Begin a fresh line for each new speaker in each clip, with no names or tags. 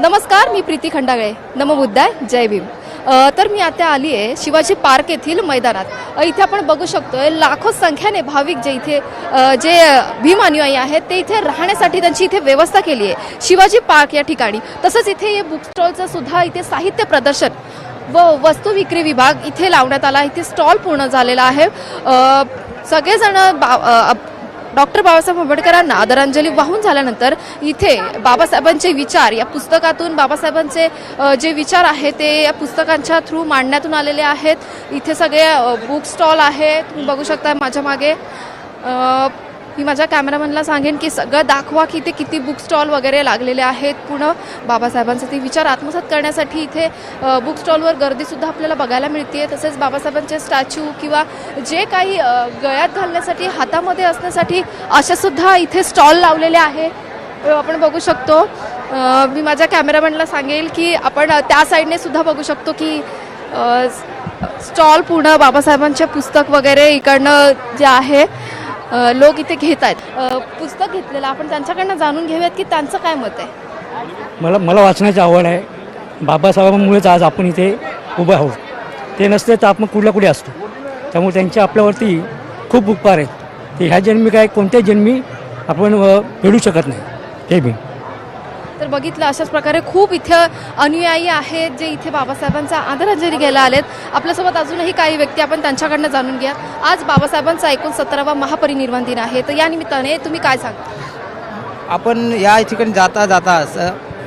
नमस्कार मी प्रीती खंडागळे. नमबुद्धाय जय भीम. तर मी आता आली आहे शिवाजी पार्क येथील मैदानात. इथे आपण बघू शकतोय लाखो संख्येने भाविक जे इथे जे भीम अनुयायी आहेत ते इथे राहण्यासाठी त्यांची इथे व्यवस्था केली आहे. शिवाजी पार्क या ठिकाणी. तसंच इथे बुक स्टॉलचं सुद्धा इथे साहित्य प्रदर्शन व वस्तू विक्री विभाग इथे लावण्यात आला इथे स्टॉल पूर्ण झालेला आहे. सगळेजण बा डॉक्टर बाबासाहेब आंबेडकरांना आदरांजली वाहून झाल्यानंतर इथे बाबासाहेबांचे विचार या पुस्तकातून बाबासाहेबांचे जे विचार आहेत ते या पुस्तकांच्या थ्रू मांडण्यातून आलेले आहेत. इथे सगळे बुक स्टॉल आहे तुम्ही बघू शकता माझ्या मागे. मी माझ्या कॅमेरामॅनला सांगेन की सगळं दाखवा की इथे किती बुक स्टॉल वगैरे लागलेले आहेत. पुन्हा बाबासाहेबांचा ते विचार आत्मसात करण्यासाठी इथे बुक स्टॉलवर गर्दीसुद्धा आपल्याला बघायला मिळते तसेच बाबासाहेबांचे स्टॅच्यू किंवा जे काही गळ्यात घालण्यासाठी हातामध्ये असण्यासाठी अशासुद्धा इथे स्टॉल लावलेले आहे. आपण बघू शकतो. मी माझ्या कॅमेरामॅनला सांगेल की आपण त्या साईडने सुद्धा बघू शकतो की स्टॉल पूर्ण बाबासाहेबांचे पुस्तक वगैरे इकडनं जे आहे लोक इथे घेत आहेत. पुस्तक घेतलेलं आपण त्यांच्याकडनं जाणून घेऊयात की त्यांचं काय मत आहे.
मला मला वाचण्याची आवड आहे. बाबासाहेबांमुळेच आज आपण इथे उभे आहोत. ते नसते तर आपण कुठल्या कुठे असतो. त्यामुळे त्यांचे आपल्यावरती खूप उपकार आहेत. ते ह्या जन्मी काय कोणत्याही जन्मी आपण भेटू फेडू शकत नाही. ते मी.
तर बघितलं अशाच प्रकारे खूप इथं अनुयायी आहेत जे इथे बाबासाहेबांचा आदरांजली घ्यायला आलेत. आपल्यासोबत अजूनही काही व्यक्ती आपण त्यांच्याकडनं जाणून घ्या आज बाबासाहेबांचा एकोणसत्तरावा महापरिनिर्वाण दिन आहे. तर या निमित्ताने तुम्ही काय सांगा
आपण या ठिकाणी जाता जाता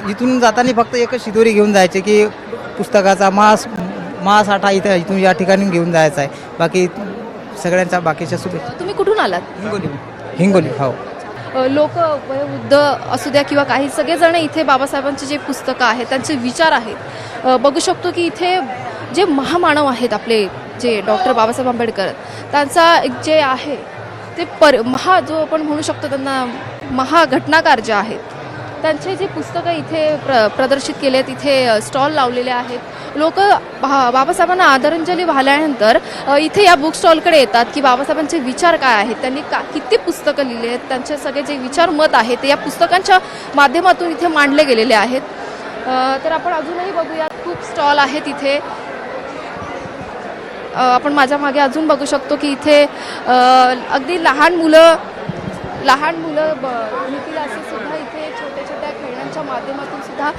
इथून जाताना फक्त एकच शिदोरी घेऊन जायचे की पुस्तकाचा मास मासाठा इथं इथून या ठिकाणी घेऊन जायचा आहे. बाकी सगळ्यांच्या बाकीच्या शुभेच्छा.
तुम्ही कुठून आलात?
हिंगोली. हिंगोली हो.
लोक वयोवृद्ध असू द्या किंवा काही सगळेजण इथे बाबासाहेबांचे जे पुस्तकं आहेत त्यांचे विचार आहेत. बघू शकतो की इथे जे महामानव आहेत आपले जे डॉक्टर बाबासाहेब आंबेडकर त्यांचा एक जे आहे ते पर महा जो आपण म्हणू शकतो त्यांना महाघटनाकार जे आहेत त्यांचे जे पुस्तकं इथे प्र प्रदर्शित केले आहेत इथे स्टॉल लावलेले आहेत. लोक बा बाबासाहेबांना आदरांजली वाहिल्यानंतर इथे या बुक स्टॉलकडे येतात की बाबासाहेबांचे विचार काय आहेत? त्यांनी का किती पुस्तकं लिहिली आहेत? त्यांचे सगळे जे विचार मत आहेत ते या पुस्तकांच्या माध्यमातून इथे मांडले गेलेले आहेत. तर आपण अजूनही बघूयात खूप स्टॉल आहेत इथे. आपण माझ्या मागे अजून बघू शकतो की इथे अगदी लहान मुलं लहान मुलं ब मिळतील असे सुद्धा इथे छोट्या छोट्या खेळण्यांच्या माध्यमातून सुद्धा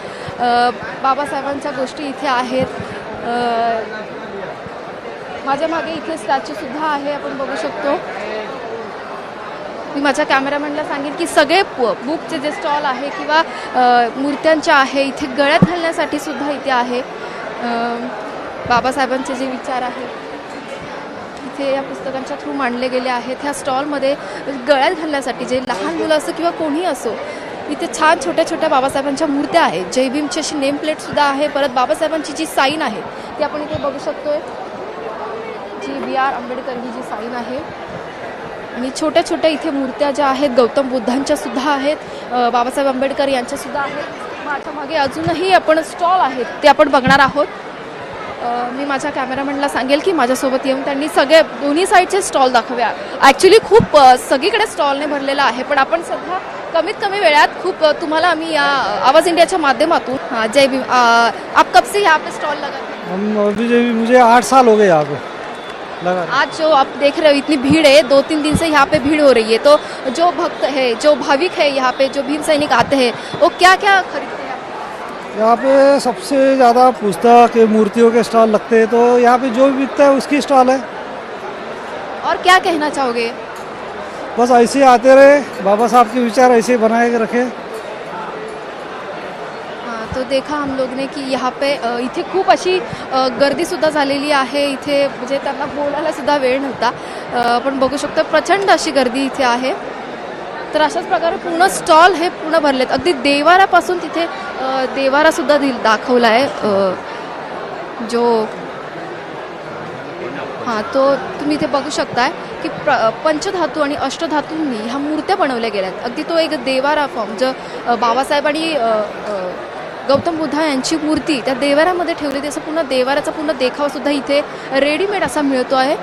बाबासाहेबांच्या गोष्टी इथे आहेत. माझ्या मागे इथे स्टॅच्यू सुद्धा आहे आपण बघू शकतो. मी माझ्या कॅमेरामॅनला सांगेन की सगळे प- बुकचे जे स्टॉल आहे किंवा मूर्त्यांच्या आहे इथे गळ्यात घालण्यासाठी सुद्धा इथे आहे. बाबासाहेबांचे जे विचार आहेत इथे या पुस्तकांच्या थ्रू मांडले गेले आहेत. ह्या स्टॉलमध्ये गळ्यात घालण्यासाठी जे लहान मुलं असो किंवा कोणी असो इथे छान छोट्या छोट्या बाबासाहेबांच्या मूर्त्या आहेत. जयभीमची अशी नेमप्लेटसुद्धा आहे. परत बाबासाहेबांची जी साईन आहे ती आपण इथे बघू शकतोय. जी बी आर आंबेडकर ही जी साईन आहे. आणि छोट्या छोट्या इथे मूर्त्या ज्या आहेत गौतम बुद्धांच्या सुद्धा आहेत बाबासाहेब आंबेडकर यांच्या सुद्धा आहेत. माझ्या मागे अजूनही आपण स्टॉल आहेत ते आपण बघणार आहोत. मी माझ्या कॅमेरामॅनला सांगेल की माझ्यासोबत येऊन त्यांनी सगळे दोन्ही साईडचे स्टॉल दाखव्या ॲक्च्युली खूप सगळीकडे स्टॉलने भरलेला आहे पण आपण सध्या कमीत कमी वेळात खूप तुम्हाला आम्ही या आवाज इंडियाच्या माध्यमातून हाँ जय भीम आप कब से यहाँ पे स्टॉल लगा
हम अभी मुझे आठ साल हो गए यहाँ पे। लगा
आज जो आप देख रहे हो इतनी भीड़ है दो तीन दिन से यहाँ पे भीड़ हो रही है। तो जो भक्त है जो भाविक है यहाँ पे जो भीम सैनिक आते हैं वो क्या क्या खरीदते हैं
यहाँ पे सबसे ज़्यादा पुस्तक मूर्तियों के स्टॉल लगते हैं तो यहाँ पे जो भी बिकता है उसकी स्टॉल है।
और क्या कहना चाहोगे?
बस ऐसे आते रहे बाबा साहब के विचार ऐसे बनाए रखे।
हाँ, तो देखा हम लोग ने की यहाँ पे इथे खूप अशी गर्दीसुद्धा झालेली आहे इथे म्हणजे त्यांना बोलायला सुद्धा वेळ नव्हता आपण बघू शकतो प्रचंड अशी गर्दी इथे आहे. तर अशाच प्रकारे पूर्ण स्टॉल हे पूर्ण भरलेत. अगदी देवारापासून तिथे देवारासुद्धा दिल दाखवला आहे जो हां तो तुम्ही इथे बघू शकताय की प्र पंचधातू आणि अष्टधातूंनी ह्या मूर्त्या बनवल्या गेल्यात. अगदी तो एक देवारा फॉर्म जो बाबासाहेब आणि गौतम बुद्धा यांची मूर्ती त्या देवाऱ्यामध्ये ठेवली असं पूर्ण देवाऱ्याचा पूर्ण देखावसुद्धा इथे रेडीमेड असा मिळतो आहे.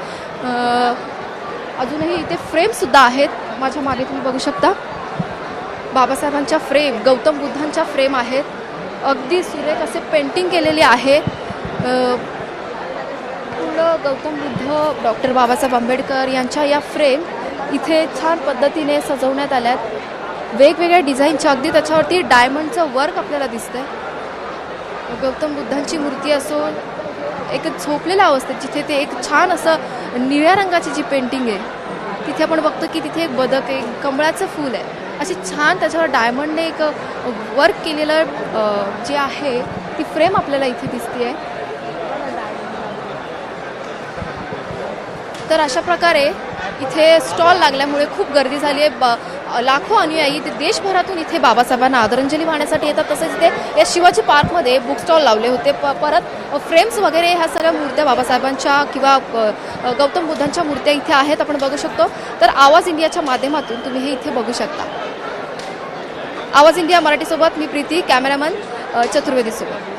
अजूनही इथे फ्रेमसुद्धा आहेत. माझ्या मागे तुम्ही बघू शकता. बाबासाहेबांच्या फ्रेम गौतम बुद्धांच्या फ्रेम आहेत. अगदी सुरेख असे पेंटिंग केलेले आहे. पूर्ण गौतम बुद्ध डॉक्टर बाबासाहेब आंबेडकर यांच्या या फ्रेम इथे छान पद्धतीने सजवण्यात आल्यात. वेगवेगळ्या डिझाईनच्या अगदी त्याच्यावरती डायमंडचं वर्क आपल्याला दिसतंय. गौतम बुद्धांची मूर्ती असो एक झोपलेल्या अवस्थेत जिथे ते एक छान असं निळ्या रंगाची जी पेंटिंग आहे तिथे आपण बघतो की तिथे एक बदक आहे कमळाचं फूल आहे. अशी छान त्याच्यावर डायमंडने एक वर्क केलेलं जे आहे ती फ्रेम आपल्याला इथे दिसते आहे तर अशा प्रकारे इथे स्टॉल लागल्यामुळे खूप गर्दी झाली आहे. ब- लाखो अनुयायी ते देशभरातून इथे बाबासाहेबांना आदरांजली वाहण्यासाठी येतात. तसेच इथे या शिवाजी पार्कमध्ये बुक स्टॉल लावले होते. प परत फ्रेम्स वगैरे ह्या सगळ्या मूर्त्या बाबासाहेबांच्या किंवा गौतम बुद्धांच्या मूर्त्या इथे आहेत आपण बघू शकतो. तर आवाज इंडियाच्या माध्यमातून तुम्ही हे इथे बघू शकता. आवाज इंडिया मराठीसोबत मी प्रीती कॅमेरामन चतुर्वेदीसोबत.